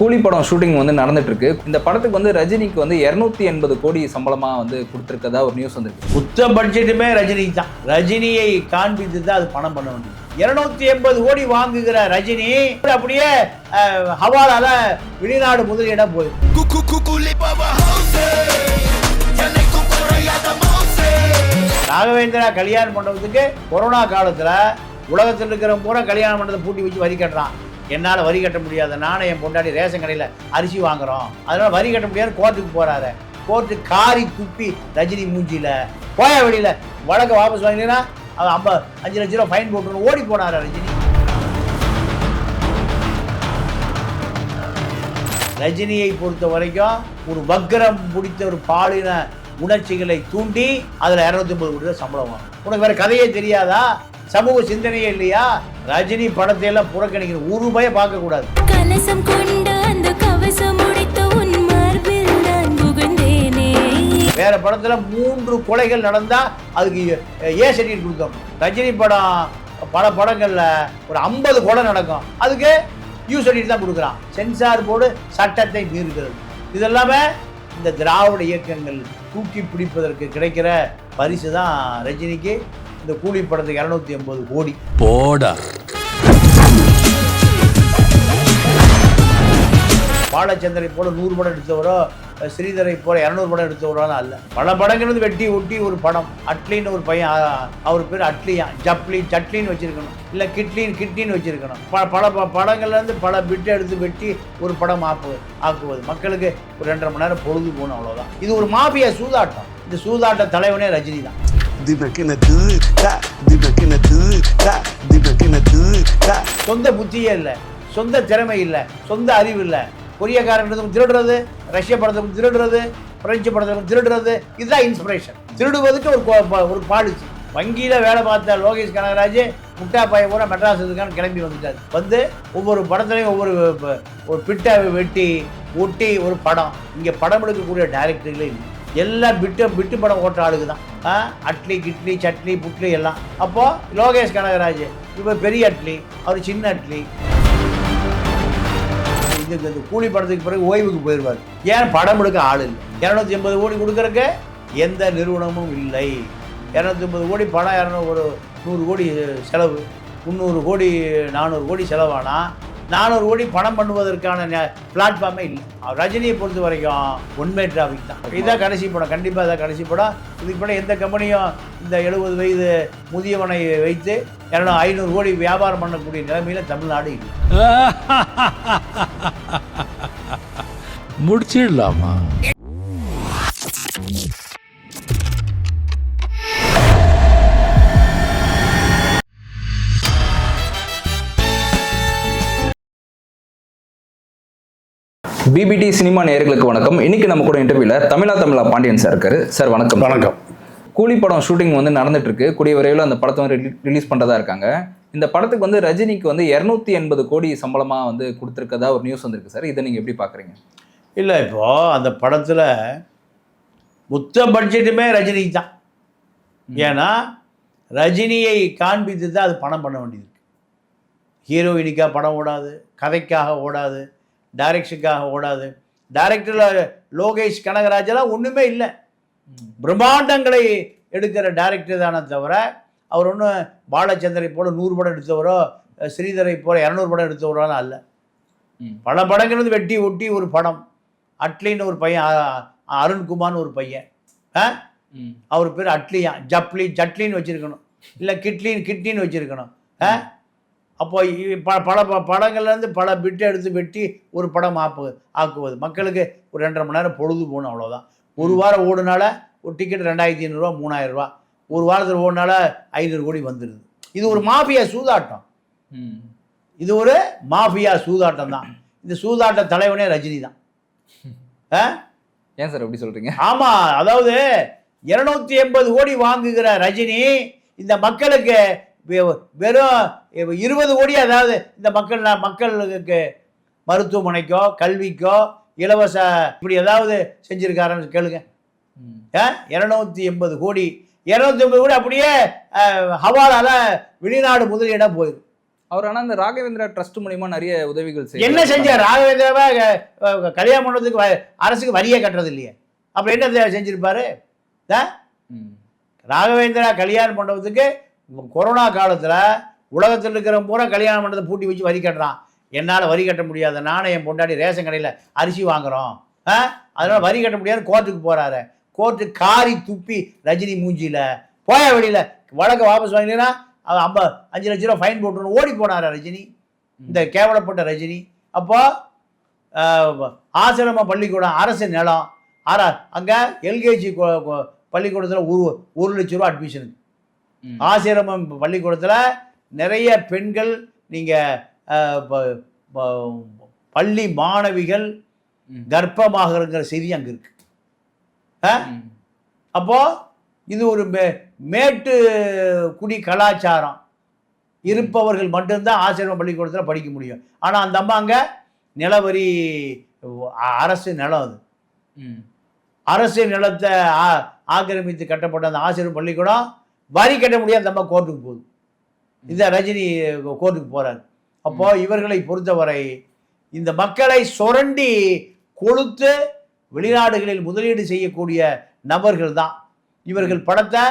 கூலி படம் ஷூட்டிங் வந்து நடந்துட்டு இருக்கு இந்த படத்துக்கு வந்து ரஜினிக்கு வந்து இருநூத்தி எண்பது கோடி சம்பளமா வந்து கொடுத்துருக்கதா ஒரு நியூஸ் வந்திருக்கு. மொத்த பட்ஜெட்டுமே ரஜினி தான் ரஜினியை காண்பித்து தான் அது பணம் பண்ண வேண்டியது. இருநூத்தி எண்பது கோடி வாங்குகிற ரஜினி அப்படியே ஹவாலால வெளிநாடு முதலீடா போயிடும் ராகவேந்திரா கல்யாண மண்டபத்துக்கு கொரோனா காலத்துல உலகத்தில் இருக்கிற பூரா கல்யாண மண்டபத்தை பூட்டி வச்சு வரி கட்டுறான். என்னால் வரி கட்ட முடியாத. நானும் என் பொண்டாடி ரேஷன் கடையில் அரிசி வாங்குறோம். அதனால் வரி கட்ட முடியாது கோர்ட்டுக்கு போகிறாரு கோர்ட்டு காரி துப்பி ரஜினி மூஞ்சியில். போய வெளியில். வழக்க வாபஸ் வாங்கினா அவன் ஐம்ப அஞ்சு லட்ச ரூபா ஃபைன் போட்டு ஓடி போனார் ரஜினி? ரஜினியை பொறுத்த வரைக்கும் ஒரு வக்கரம் பிடித்த ஒரு பாலின உணர்ச்சிகளை தூண்டி அதில் இரநூத்தி ஐம்பது கோடி சம்பளம் வாங்கும் உனக்கு வேறு கதையே தெரியாதா? சமூக சிந்தனையே இல்லையா? ரஜினி படத்தை எல்லாம் புறக்கணிக்கணும் ரூபாயை பார்க்கக்கூடாது கலசம் கொண்ட அந்த கவசம் முடித்த உன் மார்பில் நான் புகுந்தேனே. வேற படத்துல மூன்று கொலைகள் நடந்தா அதுக்கு ஏ சர்டிஃபிகேட் கொடுத்தோம் ரஜினி படம் பல படங்கள்ல ஒரு ஐம்பது கொலை நடக்கும். அதுக்கு யூ சர்டிஃபிகேட் தான் கொடுக்குறான். சென்சார் போர்டு சட்டத்தை மீறுகிறது. இதெல்லாமே இந்த திராவிட இயக்கங்கள் தூக்கி பிடிப்பதற்கு கிடைக்கிற பரிசு தான் ரஜினிக்கு. இந்த கூலி படத்துக்கு இரநூத்தி எண்பது கோடி. போடா. பாலச்சந்திரை போல நூறு படம் எடுத்தவரோ ஸ்ரீதரை போல இரநூறு படம் எடுத்தவரோ அல்ல. பல படங்கள் வந்து வெட்டி ஒட்டி ஒரு படம். அட்லின்னு ஒரு பையன் அவர் பேர் அட்லியா. ஜப்ளி சட்லின்னு வச்சிருக்கணும். இல்லை கிட்லின் கிட்லின்னு வச்சிருக்கணும். ப பல ப- படங்கள்ல இருந்து பல பிட்டு எடுத்து வெட்டி ஒரு படம் ஆப்பு ஆக்குவது. மக்களுக்கு ஒரு ரெண்டரை மணி நேரம் பொழுது போகணும் அவ்வளோதான் இது ஒரு மாபியா சூதாட்டம். இந்த சூதாட்ட தலைவனே ரஜினி தான் Dibakina good, da. Dibakina சொந்த புத்தியே இல்லை சொந்த திறமை இல்லை சொந்த அறிவு இல்லை. கொரியக்காரன் திருடுறது ரஷ்ய படத்துக்கு திருடுறது பிரெஞ்சு படத்துக்கு திருடுறது இதுதான் இன்ஸ்பிரேஷன் திருடுவதுக்கு ஒரு ஒரு பாலிசி. வங்கியில் வேலை பார்த்த லோகேஷ் கனகராஜ் முட்டா பையன் பூரா மெட்ராஸ் இதுக்கான கிளம்பி வந்துட்டார். வந்து ஒவ்வொரு படத்துலையும் ஒவ்வொரு ஒரு பிட்டை வெட்டி ஒட்டி ஒரு படம். இங்கே படம் எடுக்கக்கூடிய டைரக்டர்களே இல்லை. எல்லாம் பிட்டு பிட்டு படம் ஓட்டுற ஆளுக்கு தான் ஆ, அட்லி கிட்லி சட்லி புட்லி எல்லாம். அப்போது லோகேஷ் கனகராஜ் இப்போ பெரிய அட்லி அவர் சின்ன அட்லி. இது இந்த கூலி படத்துக்கு பிறகு ஓய்வுக்கு போயிடுவார் ஏன் படம் எடுக்க ஆள் இல்லை? இரநூத்தி எண்பது கோடி கொடுக்கறக்கு எந்த நிறுவனமும் இல்லை. இரநூத்தி ஐம்பது கோடி படம் இரநூறு ஒரு நூறு கோடி செலவு. முந்நூறு கோடி நானூறு கோடி செலவானால் நானூறு கோடி பணம் பண்ணுவதற்கான பிளாட்ஃபார்மே இல்லை. ரஜினியை பொறுத்த வரைக்கும் ஒன்மே டிராஃபிக் தான். இதுதான் கடைசி படம். கண்டிப்பாக இதான் கடைசி படம். இதுக்கு படம் எந்த கம்பெனியும் இந்த எழுபது வயது முதியவனை வைத்து இரநூறு ஐநூறு கோடி வியாபாரம் பண்ணக்கூடிய நிலைமையில தமிழ்நாடு இல்லை. முடிச்சிடலாமா? பிபிடி சினிமா நேயர்களுக்கு வணக்கம். இன்னைக்கு நம்ம கூட இன்டர்வியூல தமிழா தமிழா பாண்டியன் சார் இருக்காரு. சார் வணக்கம். வணக்கம். கூலி படம் ஷூட்டிங் வந்து நடந்துட்டு இருக்கு கூடிய விரைவில் அந்த படத்தை வந்து ரிலீஸ் பண்றதா இருக்காங்க. இந்த படத்துக்கு வந்து ரஜினிக்கு வந்து இருநூத்தி எண்பது கோடி சம்பளமா வந்து கொடுத்துருக்கதா ஒரு நியூஸ் வந்திருக்கு சார் இதை நீங்க எப்படி பாக்குறீங்க இல்லை இப்போ அந்த படத்தில் மொத்த பட்ஜெட்டுமே ரஜினி தான். ஏன்னா ரஜினியை காண்பித்து தான் அது பணம் பண்ண வேண்டியது ஹீரோயினிக்காக படம் ஓடாது. கதைக்காக ஓடாது. டைரக்ஷனுக்காக ஓடாது. டைரக்டரில் லோகேஷ் கனகராஜெல்லாம் ஒன்றுமே இல்லை. பிரம்மாண்டங்களை எடுக்கிற டைரக்டர் தானே தவிர அவர் ஒன்றும் பாலச்சந்தரை போல நூறு படம் எடுத்தவரோ ஸ்ரீதரை போல இரநூறு படம் எடுத்தவரோ அல்ல. பல படங்கள் வந்து வெட்டி ஒட்டி ஒரு படம். அட்லின்னு ஒரு பையன் அருண்குமார்னு ஒரு பையன். ஆ. அவர் பேர் அட்லியா. ஜப்ளி ஜட்லின்னு வச்சிருக்கணும். இல்லை கிட்லின் கிட்லின்னு வச்சிருக்கணும். ஆ? அப்போ ப பல படங்கள்லேருந்து பல பிட்டு எடுத்து வெட்டி ஒரு படம் ஆப்பு ஆக்குவது. மக்களுக்கு ஒரு ரெண்டரை மணி நேரம் பொழுது போகணும் அவ்வளோதான் ஒரு வாரம் ஓடுனால ஒரு டிக்கெட் ரெண்டாயிரத்தி ஐநூறுரூவா மூணாயிரம் ரூபா. ஒரு வாரத்தில் ஓடுனால ஐநூறு கோடி வந்துடுது இது ஒரு மாஃபியா சூதாட்டம். ம். இது ஒரு மாஃபியா சூதாட்டம் தான். இந்த சூதாட்ட தலைவனே ரஜினி தான். ஆ? ஏன் சார் எப்படி சொல்றீங்க? ஆமா அதாவது இருநூத்தி எண்பது கோடி வாங்குகிற ரஜினி இந்த மக்களுக்கு வெறும் இருபது கோடி அதாவது இந்த மக்கள் மக்களுக்கு மருத்துவமனைக்கோ கல்விக்கோ இலவச இப்படி ஏதாவது செஞ்சிருக்காருன்னு கேளுங்க. இரநூத்தி எண்பது கோடி இரநூத்தி எண்பது கோடி அப்படியே ஹவாலால வெளிநாடு முதலீடாக போயிடும் அவர் ஆனா இந்த ராகவேந்திரா ட்ரஸ்ட் மூலியமா நிறைய உதவிகள் செய்றாரு. என்ன செஞ்சார் ராகவேந்திராவை கல்யாணம் பண்ணுறதுக்கு அரசுக்கு வரியே கட்டுறது இல்லையே அப்புறம் என்ன செஞ்சிருப்பாரு ஆ? ம். ராகவேந்திரா மண்டபத்துக்கு கொரோனா காலத்தில் உலகத்தில் இருக்கிற பூரா கல்யாண மண்டபத்தை பூட்டி வச்சு வரி கட்டுறான். என்னால் வரி கட்ட முடியாத. நானும் என் பொண்டாட்டி ரேஷன் கடையில் அரிசி வாங்குறோம். ஆ? அதனால் வரி கட்ட முடியாது. கோர்ட்டுக்கு போகிறாரு கோர்ட்டு காரி துப்பி ரஜினி மூஞ்சியில். போய வெளியில் வழக்கை வாபஸ் வாங்கினா அவன் ஐம்ப அஞ்சு லட்ச ரூபா ஃபைன் போட்டுன்னு ஓடி போனாரா ரஜினி? இந்த கேவலப்பட்ட ரஜினி. அப்போ ஆஹ், ஆசிரம பள்ளிக்கூடம் அரசு நிலம். ஆற அங்கே எல்கேஜி பள்ளிக்கூடத்தில் ஒரு ஒரு லட்ச ரூபா அட்மிஷனுக்கு. ஆசிரமம் பள்ளிக்கூடத்தில் நிறைய பெண்கள் நீங்கள் பள்ளி மாணவிகள் ம். கர்ப்பமாகங்கிற செய்தி அங்கே இருக்கு ஆ? ம். அப்போ இது ஒரு மே மேட்டு குடி கலாச்சாரம் இருப்பவர்கள் மட்டும்தான் ஆசிரம பள்ளிக்கூடத்தில் படிக்க முடியும் ஆனால் அந்த அம்மா அங்கே நிலவரி அரசு நிலம் அது. அரசு நிலத்தை ஆக்கிரமித்து கட்டப்பட்ட அந்த ஆசிரியர் பள்ளிக்கூடம் வரி கட்ட முடியாது அந்த அம்மா கோர்ட்டுக்கு போகுது. இந்த ரஜினி கோர்ட்டுக்கு போறாரு. அப்போ இவர்களை பொறுத்தவரை இந்த மக்களை சுரண்டி கொளுத்து வெளிநாடுகளில் முதலீடு செய்யக்கூடிய நபர்கள் தான். இவர்கள் படத்தை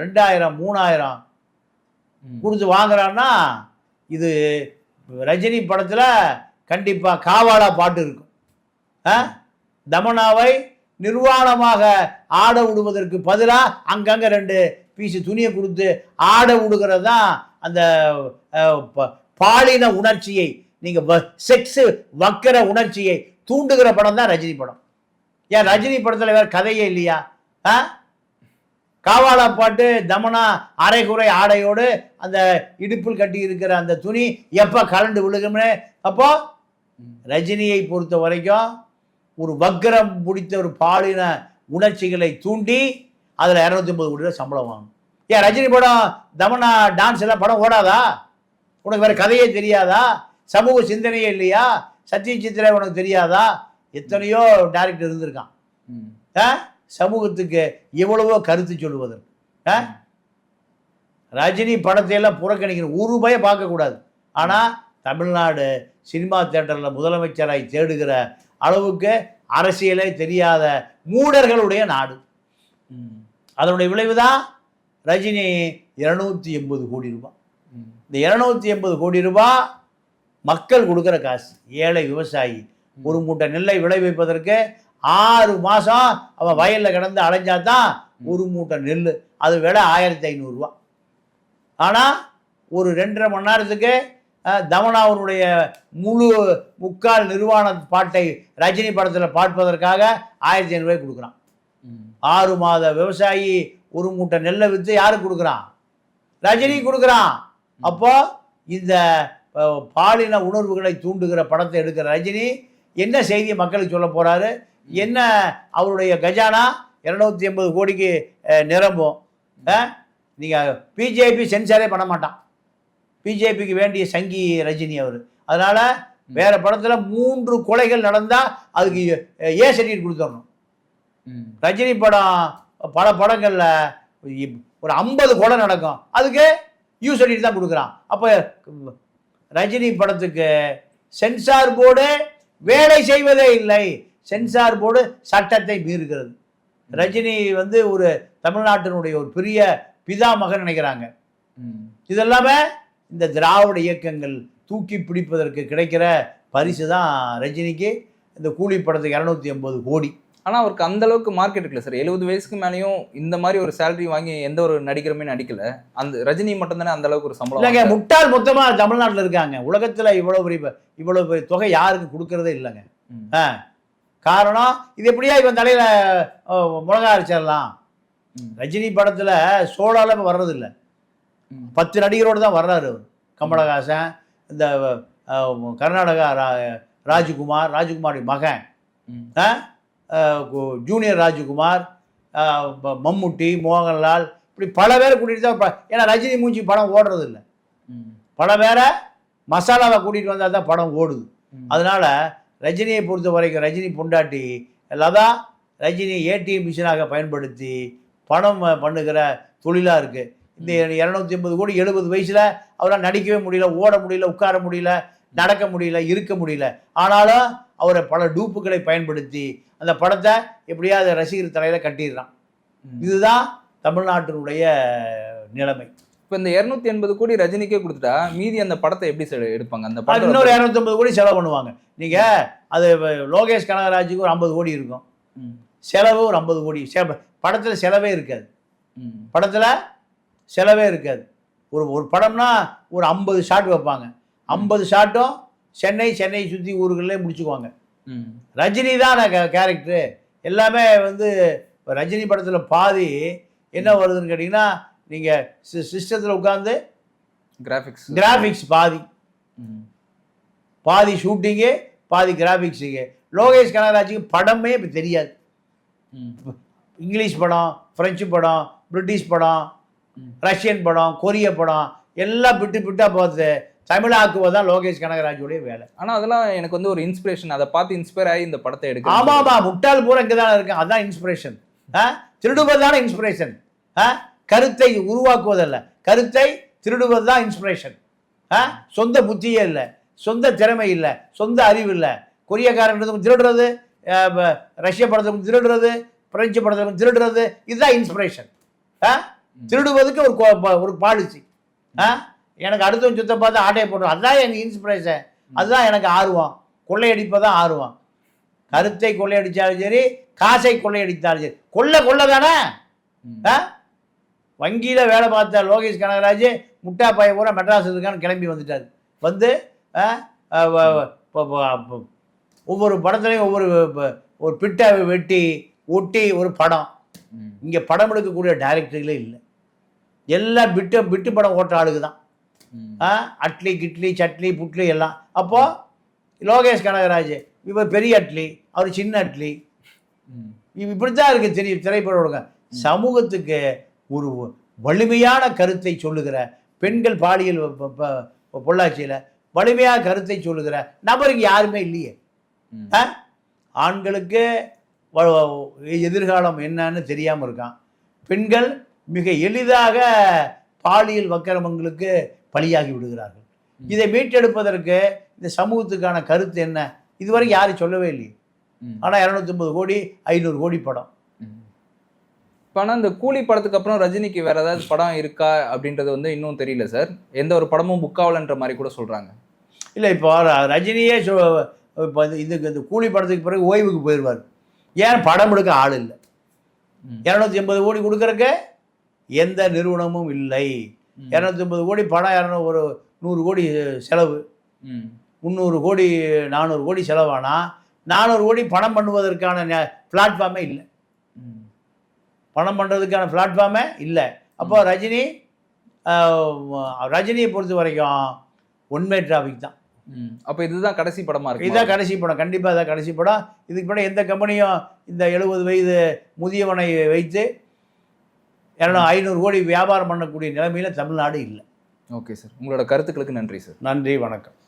ரெண்டாயிரம் மூணாயிரம். கொடுத்து வாங்குறான்னா இது ரஜினி படத்தில் கண்டிப்பாக காவாலா பாட்டு இருக்கும்? தமனாவை நிர்வாணமாக ஆட விடுவதற்கு பதிலாக அங்கங்கே ரெண்டு பீஸு துணியை கொடுத்து ஆட விடுகிறது தான் அந்த ப- பாலின உணர்ச்சியை நீங்கள் செக்ஸு வக்கிற உணர்ச்சியை தூண்டுகிற படம் தான் ரஜினி படம். ஏன் ரஜினி படத்தில் வேறு கதையே இல்லையா? ஆ? காவாலா பாட்டு தமனா அரைகுறை ஆடையோடு அந்த இடுப்பில் கட்டி இருக்கிற அந்த துணி எப்போ கலண்டு விழுகும்னு? அப்போ ரஜினியை பொறுத்த வரைக்கும் ஒரு வக்கரம் பிடித்த ஒரு பாலின உணர்ச்சிகளை தூண்டி அதில் இரநூத்தி ஐம்பது கோடி ரூபாய் சம்பளம் வாங்கணும். ஏன் ரஜினி படம் தமனா டான்ஸ் எல்லாம் படம் ஓடாதா? உனக்கு வேற கதையே தெரியாதா? சமூக சிந்தனையே இல்லையா? சத்திய சித்திரை உனக்கு தெரியாதா? எத்தனையோ டேரக்டர் இருந்திருக்கான். ஆ? சமூகத்துக்கு எவ்வளவோ கருத்து சொல்லுவதற்கு. ஆ? ரஜினி படத்தை எல்லாம் புறக்கணிக்கணும் ஒரு ரூபாயை பார்க்கக்கூடாது ஆனால் தமிழ்நாடு சினிமா தேட்டரில் முதலமைச்சராய் தேடுகிற அளவுக்கு அரசியலே தெரியாத மூடர்களுடைய நாடு. ம். அதனுடைய விளைவு தான் ரஜினி இருநூத்தி எண்பது கோடி ரூபாய். இந்த இருநூத்தி எண்பது கோடி ரூபாய் மக்கள் கொடுக்குற காசு. ஏழை விவசாயி. ஒரு மூட்டை நெல்லை விளைவிப்பதற்கு ஆறு மாதம் அவன் வயலில் கிடந்து அலைஞ்சாதான் ஒரு மூட்டை நெல் அது விலை ஆயிரத்தி ஐநூறுரூவா ஆனால் ஒரு ரெண்டரை மணி நேரத்துக்கு தமனாவனுடைய முழு முக்கால் நிர்வாண பாட்டை ரஜினி படத்தில் பார்ப்பதற்காக ஆயிரத்தி ஐநூறுரூவாய் கொடுக்குறான். ஆறு மாத விவசாயி ஒரு மூட்டை நெல்லை விற்று யாருக்கு கொடுக்குறான்? ரஜினி கொடுக்குறான். அப்போ இந்த பாலின உணர்வுகளை தூண்டுகிற படத்தை எடுக்கிற ரஜினி என்ன செய்தியை மக்களுக்கு சொல்ல போறாரு? என்ன அவருடைய கஜானா? இரநூத்தி எண்பது கோடிக்கு நிரம்பும். நீங்கள் பிஜேபி சென்சாரே பண்ண மாட்டான். பிஜேபிக்கு வேண்டிய சங்கி ரஜினி அவர். அதனால வேற படத்தில் மூன்று கொலைகள் நடந்தால் அதுக்கு ஏ சர்டிஃபிகேட் கொடுத்துடணும். ரஜினி படம் பல படங்களில் ஒரு ஐம்பது கொலை நடக்கும். அதுக்கு யூ சர்டிஃபிகேட் தான் கொடுக்குறான். அப்போ ரஜினி படத்துக்கு சென்சார் போர்டு வேலை செய்வதே இல்லை. சென்சார் போர்டு சட்டத்தை மீறுகிறது. ரஜினி வந்து ஒரு தமிழ்நாட்டினுடைய ஒரு பெரிய பிதாமகன் நினைக்கிறாங்க. ம். இதெல்லாமே இந்த திராவிட இயக்கங்கள் தூக்கி பிடிப்பதற்கு கிடைக்கிற பரிசு தான் ரஜினிக்கு. இந்த கூலி படத்துக்கு இரநூத்தி எண்பது கோடி. ஆனா அவருக்கு அந்த அளவுக்கு மார்க்கெட் இருக்குல்ல சார் எழுபது வயசுக்கு மேலேயும் இந்த மாதிரி ஒரு சேலரி வாங்கி எந்த ஒரு நடிகருமே நடிக்கல அந்த ரஜினி மட்டும் தானே அந்த அளவுக்கு ஒரு சம்பளம் இல்லைங்க. முட்டாள் மொத்தமா தமிழ்நாட்டில் இருக்காங்க உலகத்துல இவ்வளவு பெரிய இவ்வளவு பெரிய தொகை யாருக்கும் கொடுக்கறதே இல்லைங்க. ஆ காரணம் இது எப்படியா இவன் தலையில மிளகா அரைச்சிடலாம். ரஜினி படத்துல சோழால இப்ப வர்றதில்ல. பத்து நடிகரோடு தான் வர்றாரு அவர் கமலஹாசன் இந்த கர்நாடகா ரா- ராஜ்குமார் ராஜ்குமாரி மகன். ஆ? ஜூனியர் ராஜ்குமார் மம்முட்டி மோகன்லால் இப்படி பல பேரை கூட்டிகிட்டு தான் ஏன்னா ரஜினி மூஞ்சி படம் ஓடுறது இல்ல. பல பேரை மசாலாவை கூட்டிகிட்டு வந்தால் தான் படம் ஓடுது. அதனால ரஜினியை பொறுத்த வரைக்கும் ரஜினி பொண்டாட்டி லதா ரஜினி ஏடிஎம் மிஷினாக பயன்படுத்தி பணம் பண்ணுகிற தொழிலாக இருக்குது இந்த இரநூத்தி ஐம்பது கோடி எழுபது வயசில் அவரால் நடிக்கவே முடியல ஓட முடியல உட்கார முடியல நடக்க முடியல இருக்க முடியல. ஆனாலும் அவரை பல டூப்புகளை பயன்படுத்தி அந்த படத்தை எப்படியாவது ரசிகர் தலையில கட்டிடுறான். இதுதான் தமிழ்நாட்டினுடைய நிலைமை. இப்போ இந்த இரநூத்தி எண்பது கோடி ரஜினிக்கே கொடுத்துட்டா மீதி அந்த படத்தை எப்படி சார் எடுப்பாங்க? அந்த படம் இன்னொரு இரநூத்தம்பது கோடி செலவு பண்ணுவாங்க. நீங்க அது லோகேஷ் கனகராஜுக்கு ஒரு ஐம்பது கோடி இருக்கும். செலவு ஒரு ஐம்பது கோடி. செ- படத்துல செலவே இருக்காது. ம், படத்துல செலவே இருக்காது. ஒரு ஒரு படம்னா ஒரு ஐம்பது ஷாட் வைப்பாங்க. ஐம்பது ஷாட்டும் சென்னை சென்னை சுற்றி ஊர்களே முடிச்சுக்குவாங்க. ரஜினி தான் கேரக்டரு எல்லாமே வந்து ரஜினி படத்தில் பாதி என்ன வருதுன்னு கேட்டிங்கன்னா நீங்கள் சிஸ்டத்தில் உட்காந்து கிராஃபிக்ஸ் கிராஃபிக்ஸ் பாதி. ம், பாதி ஷூட்டிங்கு பாதி கிராஃபிக்ஸுக்கு லோகேஷ் கனகராஜுக்கு படமே இப்போ தெரியாது. ம், இங்கிலீஷ் படம் ஃப்ரெஞ்சு படம் பிரிட்டிஷ் படம். ரஷ்யன் படம் கொரிய படம் எல்லாம் பிட்டு பிட்டா பார்த்து தமிழாக்குவது தான் லோகேஷ் கனகராஜுடைய வேலை. ஆனா அதெல்லாம் எனக்கு வந்து ஒரு இன்ஸ்பிரேஷன் அதை பார்த்து இன்ஸ்பயர் ஆகி இந்த படத்தை எடுக்க ஆமா ஆமா. முட்டாள் பூரா இங்கே தானே இருக்கு அதான் இன்ஸ்பிரேஷன் ஆ? திருடுவது தானே இன்ஸ்பிரேஷன் ஆ? கருத்தை உருவாக்குவதல்ல. கருத்தை திருடுவது தான் இன்ஸ்பிரேஷன் ஆ? சொந்த புத்தியே இல்லை. சொந்த திறமை இல்லை. சொந்த அறிவு இல்லை. கொரியக்காரன் திருடுறது ரஷ்ய படத்துக்கும் திருடுறது பிரெஞ்சு படத்துக்கும் திருடுறது இதுதான் இன்ஸ்பிரேஷன் ஆ? திருடுவதுக்கு ஒரு ஒரு பாலிசி ஆ? எனக்கு அடுத்தவன் சுத்த பார்த்து ஆட்டையை போடுறோம் அதுதான் எனக்கு இன்ஸ்பிரேஷன் அதுதான் எனக்கு ஆர்வம். கொள்ளையடிப்பதான் ஆர்வம். கருத்தை கொள்ளையடிச்சாலும் சரி காசை கொள்ளையடித்தாலும் சரி. கொள்ள கொள்ள தானே. ஆ? வங்கியில் வேலை பார்த்த லோகேஷ் கனகராஜ் முட்டா பைய பூரா மெட்ராஸ் இருக்கான்னு கிளம்பி வந்துட்டார். வந்து ஒவ்வொரு படத்துலையும் ஒவ்வொரு ஒரு பிட்டை வெட்டி ஒட்டி ஒரு படம். இங்கே படம் எடுக்கக்கூடிய டைரக்டர்களே இல்லை. எல்லாம் பிட்டு பிட்டு படம் ஓட்டுற ஆளுக்கு தான். அட்லி கிட்லி சட்லி புட்லி எல்லாம். அப்போது லோகேஷ் கனகராஜ் இவர் பெரிய அட்லி அவர் சின்ன அட்லி. இப்படி தான் இருக்குது தெரியும் திரைப்பட சமூகத்துக்கு ஒரு வலிமையான கருத்தை சொல்லுகிற பெண்கள் பாலியல் பொள்ளாச்சியில் வலிமையான கருத்தை சொல்லுகிற நபர் இங்கே யாருமே இல்லையே? ஆண்களுக்கு எதிர்காலம் என்னன்னு தெரியாமல் இருக்கான். பெண்கள் மிக எளிதாக பாலியல் வக்கிரமங்களுக்கு பலியாகி விடுகிறார்கள். இதை மீட்டெடுப்பதற்கு இந்த சமூகத்துக்கான கருத்து என்ன? இதுவரைக்கும் யாரும் சொல்லவே இல்லையே. ம். ஆனால் இரநூத்தம்பது கோடி ஐநூறு கோடி படம். இப்ப ஆனா இந்த கூலி படத்துக்கு அப்புறம் ரஜினிக்கு வேற ஏதாவது படம் இருக்கா அப்படின்றது வந்து இன்னும் தெரியல சார். எந்த ஒரு படமும் புக் ஆகலன்ற மாதிரி கூட சொல்றாங்க. இல்லை இப்போ ரஜினியே இப்போ இதுக்கு இந்த கூலி படத்துக்கு பிறகு ஓய்வுக்கு போயிடுவார் ஏன் படம் எடுக்க ஆள் இல்லை. இரநூத்தி எண்பது கோடி கொடுக்கறக்கு எந்த நிறுவனமும் இல்லை. ம். இரநூத்தி எண்பது கோடி படம் இரநூறு ஒரு நூறு கோடி செலவு. ம், முந்நூறு கோடி நானூறு கோடி செலவானா? நானூறு கோடி பணம் பண்ணுவதற்கான பிளாட்ஃபார்மே இல்லை. பணம் பண்ணுறதுக்கான பிளாட்ஃபார்மே இல்லை. அப்போ ரஜினி ரஜினியை பொறுத்த வரைக்கும் ஒன்மே டிராஃபிக் தான். அப்ப இதுதான் கடைசி படமா இருக்கு இதான் கடைசி படம். கண்டிப்பாக இதான் கடைசி படம். இதுக்கு முன்னாடி எந்த கம்பெனியும் இந்த எழுபது வயது முதியவனை வைத்து ஏன்னா ஐநூறு கோடி வியாபாரம் பண்ணக்கூடிய நிலைமையில் தமிழ்நாடு இல்லை. Okay sir. உங்களோட கருத்துக்களுக்கு நன்றி சார். நன்றி வணக்கம்.